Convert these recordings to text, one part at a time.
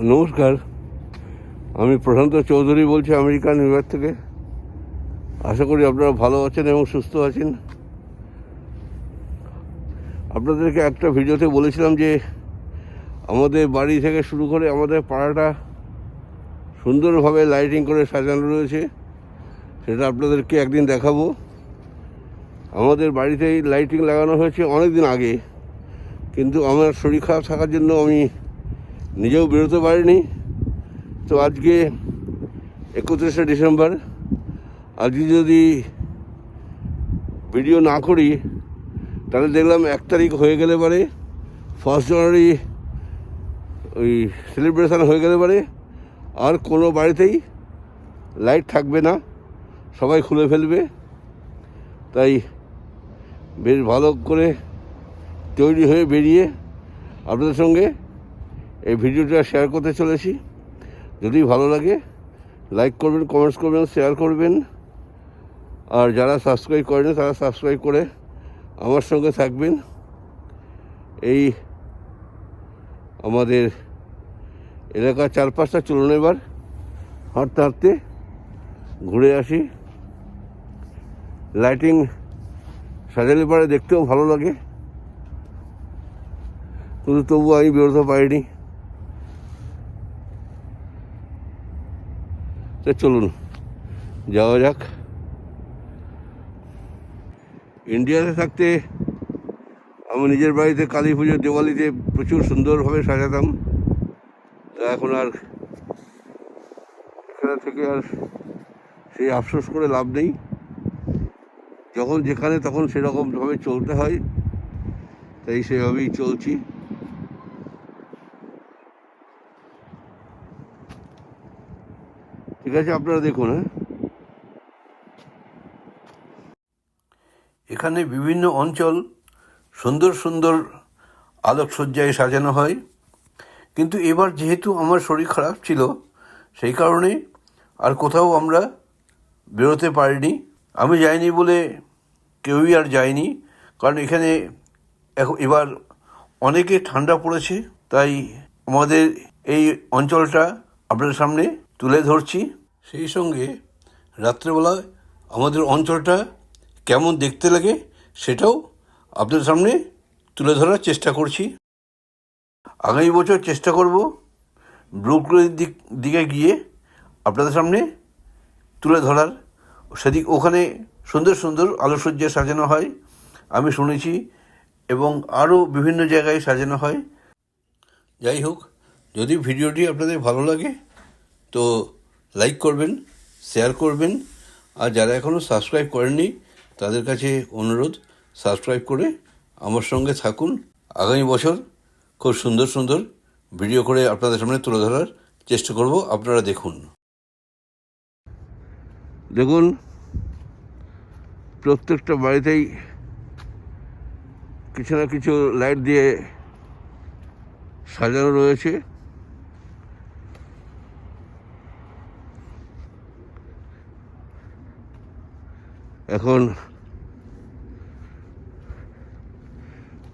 নমস্কার। আমি প্রশান্ত চৌধুরী বলছি আমেরিকা নিউ ইয়র্ক থেকে। আশা করি আপনারা ভালো আছেন এবং সুস্থ আছেন। আপনাদেরকে একটা ভিডিওতে বলেছিলাম যে, আমাদের বাড়ি থেকে শুরু করে আমাদের পাড়াটা সুন্দরভাবে লাইটিং করে সাজানো রয়েছে। সেটা আপনাদেরকে একদিন দেখাবো। আমাদের বাড়িতেই লাইটিং লাগানো হয়েছে অনেক দিন আগে। কিন্তু আমার শরীর খারাপ থাকার জন্য আমি নিজেও বেরোতে পারিনি। তো আজকে একত্রিশে ডিসেম্বর। আজকে যদি ভিডিও না করি, তাহলে দেখলাম এক তারিখ হয়ে গেলে পারে ফার্স্ট জানুয়ারি ওই সেলিব্রেশন হয়ে গেলে পারে আর কোনো বাড়িতেই লাইট থাকবে না। সবাই খুলে ফেলবে। তাই বেশ ভালো করে তৈরি হয়ে বেরিয়ে আপনাদের সঙ্গে এই ভিডিওটা শেয়ার করতে চলেছি। যদি ভালো লাগে লাইক করবেন কমেন্টস করবেন শেয়ার করবেন। আর যারা সাবস্ক্রাইব করেন, তারা সাবস্ক্রাইব করে আমার সঙ্গে থাকবেন। এই আমাদের এলাকার চারপাশটা চলুন এবার। হাঁটতে হাঁটতে ঘুরে আসি। লাইটিং সাজালে পরে দেখতেও ভালো লাগে। কিন্তু তবুও আমি বেরোতে পারিনি। তো চলুন, যাওয়া যাক। ইন্ডিয়াতে থাকতে আমি নিজের বাড়িতে কালী পুজো, দিওয়ালিতে প্রচুর সুন্দরভাবে সাজাতাম। তা এখন আর এখানে থেকে আর সেই আফসোস করে লাভ নেই। যখন যেখানে তখন সেরকমভাবে চলতে হয়, তাই সেভাবেই চলছি। ঠিক আছে, আপনারা দেখুন হ্যাঁ। এখানে বিভিন্ন অঞ্চল সুন্দর সুন্দর আলোকসজ্জায় সাজানো হয়। কিন্তু এবার যেহেতু আমার শরীর খারাপ ছিল, সেই কারণে আর কোথাও আমরা বেরোতে পারিনি। আমি যাইনি বলে কেউই আর যায়নি, কারণ এখানে এবার অনেকে ঠান্ডা পড়েছে, তাই আমাদের এই অঞ্চলটা আপনাদের সামনে তুলে ধরছি। সেই সঙ্গে রাত্রেবেলায় আমাদের অঞ্চলটা কেমন দেখতে লাগে সেটাও আপনাদের সামনে তুলে ধরার চেষ্টা করছি। আগামী বছর চেষ্টা করব ব্রুকলিনের দিক, দিকে গিয়ে আপনাদের সামনে তুলে ধরার। সেদিক ওখানে সুন্দর সুন্দর আলোকসজ্জা সাজানো হয়, আমি শুনেছি, এবং আরও বিভিন্ন জায়গায় সাজানো হয়। যাই হোক, যদি ভিডিওটি আপনাদের ভালো লাগে, তো লাইক করবেন শেয়ার করবেন, আর যারা এখনও সাবস্ক্রাইব করেননি, তাদের কাছে অনুরোধ সাবস্ক্রাইব করে আমার সঙ্গে থাকুন। আগামী বছর খুব সুন্দর সুন্দর ভিডিও করে আপনাদের সামনে তুলে ধরার চেষ্টা করব। আপনারা দেখুন। দেখুন, প্রত্যেকটা বাড়িতেই কিছু না কিছু লাইট দিয়ে সাজানো রয়েছে। এখন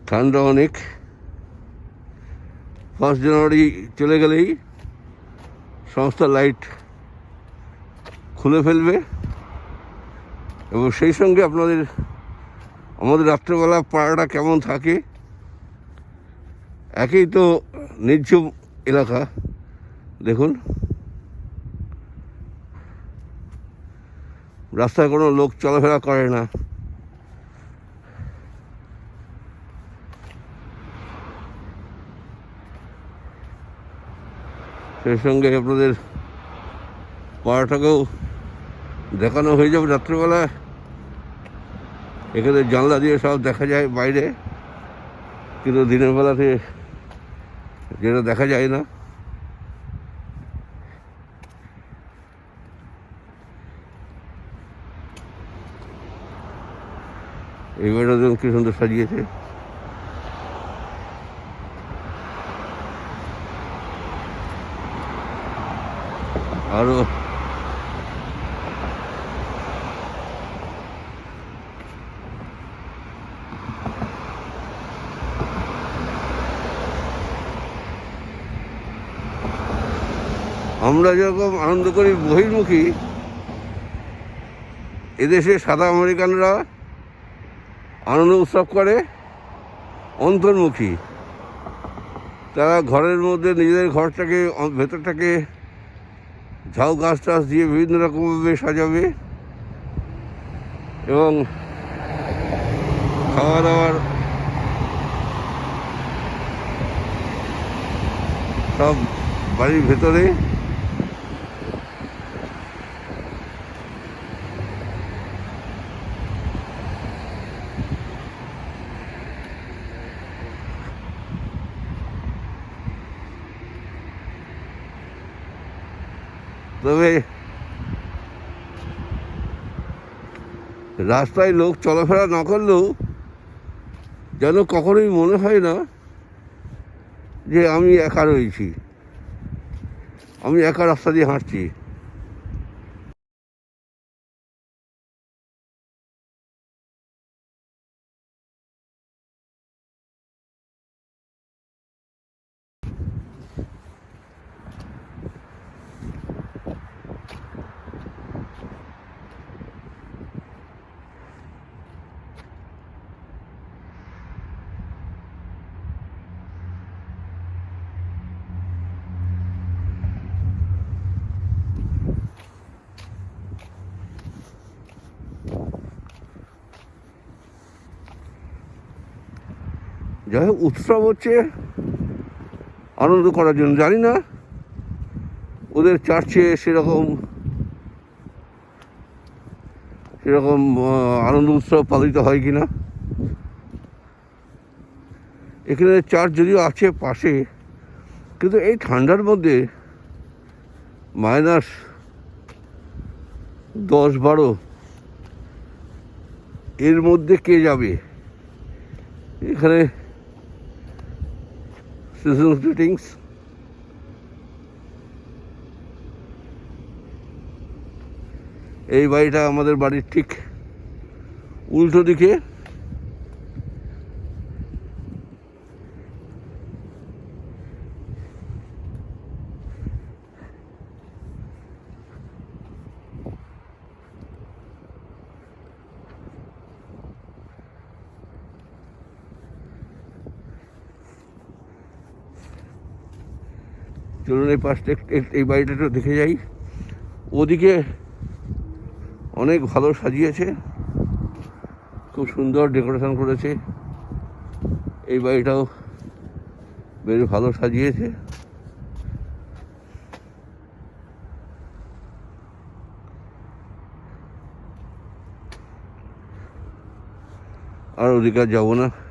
ঠান্ডা অনেক। ফার্স্ট জানুয়ারি চলে গেলেই সমস্ত লাইট খুলে ফেলবে। এবং সেই সঙ্গে আপনাদের, আমাদের রাত্রেবেলা পাড়াটা কেমন থাকে, একই তো নির্ঝুম এলাকা। দেখুন। রাস্তায় কোনো লোক চলাফেরা করে না। সেই সঙ্গে আপনাদের পাড়াটাকেও দেখানো হয়ে যাবে রাত্রেবেলা। এখানে জানলা দিয়ে সব দেখা যায় বাইরে, কিন্তু দিনের বেলাতে যেটা দেখা যায় না। এই দেখুন কি সুন্দর সাজিয়েছে। আরও আমরা যেরকম আনন্দ করি বহির্মুখী এদেশে সাদা আমেরিকানরা আনন্দ উৎসব করে অন্তর্মুখী। তারা ঘরের মধ্যে নিজেদের ঘরটাকে, ভেতরটাকে ঝাউ গাছ টাছ দিয়ে বিভিন্ন রকমভাবে সাজাবে এবং খাওয়া দাওয়ার সব বাড়ির ভেতরে তবে রাস্তায় লোক চলাফেরা না করলেও যেন কখনোই মনে হয় না যে আমি একা রয়েছি। আমি একা রাস্তা দিয়ে হাঁটছি। যাই হোক, উৎসব হচ্ছে। আনন্দ করার জন্য, জানি না। ওদের চার্চে সেরকম সেরকম আনন্দ উৎসব পালিত হয় কি না এখানে চার্চ যদিও আছে পাশে, কিন্তু এই ঠান্ডার মধ্যে মাইনাস দশ বারো, এর মধ্যে কে যাবে? এখানে সিজন greetings. এই বাড়িটা আমাদের বাড়ির ঠিক উল্টো দিকে চলুন এই পাশটা এই- বাড়িটা একটু দেখে যাই। ওদিকে অনেক ভালো সাজিয়েছে। খুব সুন্দর ডেকোরেশন করেছে। এই বাড়িটাও বেশ ভালো সাজিয়েছে। আর ওদিকে যাব না।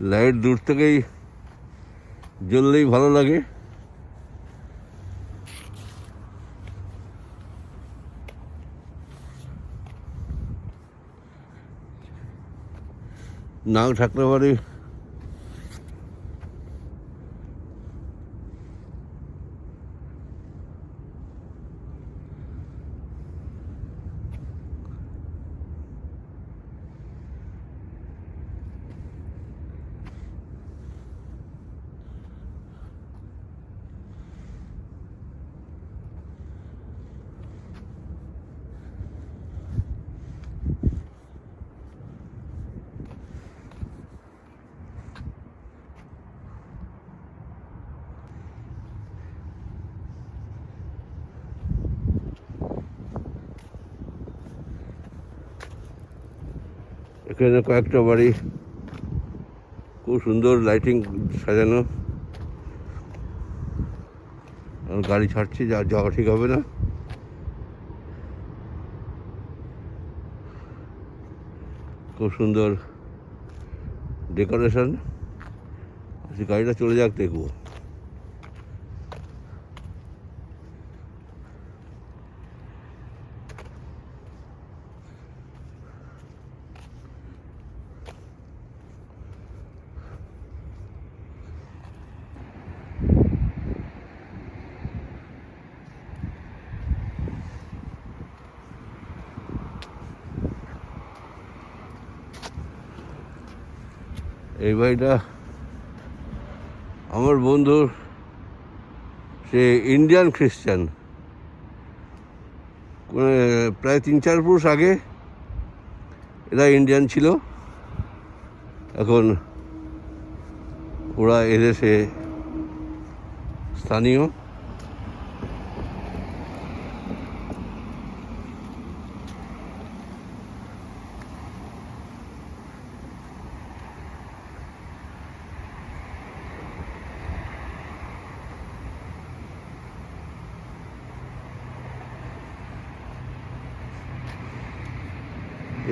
লাইট দূর থেকেই জ্বললেই ভালো লাগে। নাও ঠাকুর এখানে কয়েকটা বাড়ি। খুব সুন্দর লাইটিং সাজানো। গাড়ি ছাড়ছি, যা যাওয়া ঠিক হবে না। খুব সুন্দর ডেকোরেশন আচ্ছা, গাড়িটা চলে যাক, দেখব। এই ভাইটা আমার বন্ধুর সে ইন্ডিয়ান খ্রিস্টান প্রায় তিন চার পুরুষ আগে এরা ইন্ডিয়ান ছিল। এখন ওরা এদেশে স্থানীয়।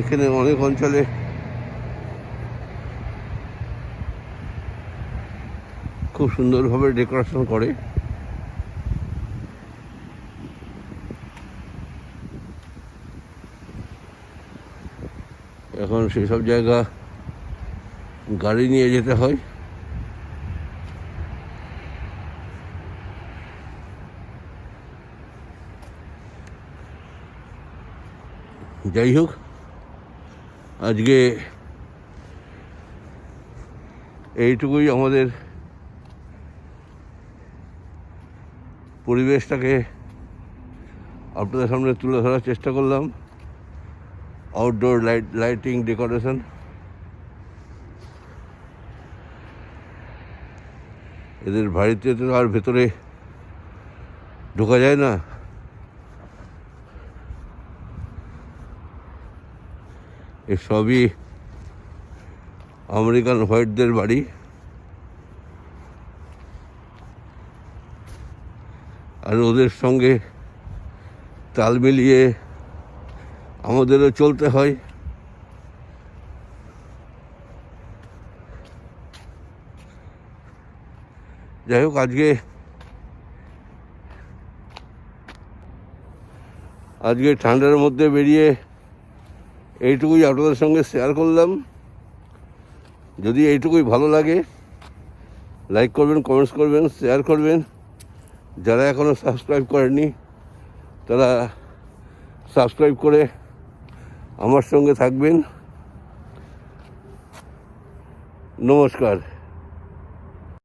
এখানে অনেক অঞ্চলে খুব সুন্দরভাবে ডেকোরেশন করে। এখন সেসব জায়গা গাড়ি নিয়ে যেতে হয়। যাই হোক আজকে এইটুকুই আমাদের পরিবেশটাকে আপনাদের সামনে তুলে ধরার চেষ্টা করলাম। আউটডোর লাইট লাইটিং ডেকোরেশন এদের বাড়িতে তো আর ভেতরে ঢোকা যায় না। এ সবই আমেরিকান হোয়াইটদের বাড়ি। আর ওদের সঙ্গে তাল মিলিয়ে আমাদেরও চলতে হয়। যাই হোক, আজকে আজকে ঠান্ডার মধ্যে বেরিয়ে এইটুকুই আপনাদের সঙ্গে শেয়ার করলাম। যদি এইটুকুই ভালো লাগে লাইক করবেন কমেন্টস করবেন শেয়ার করবেন। যারা এখনও সাবস্ক্রাইব করেনি তারা সাবস্ক্রাইব করে আমার সঙ্গে থাকবেন। নমস্কার।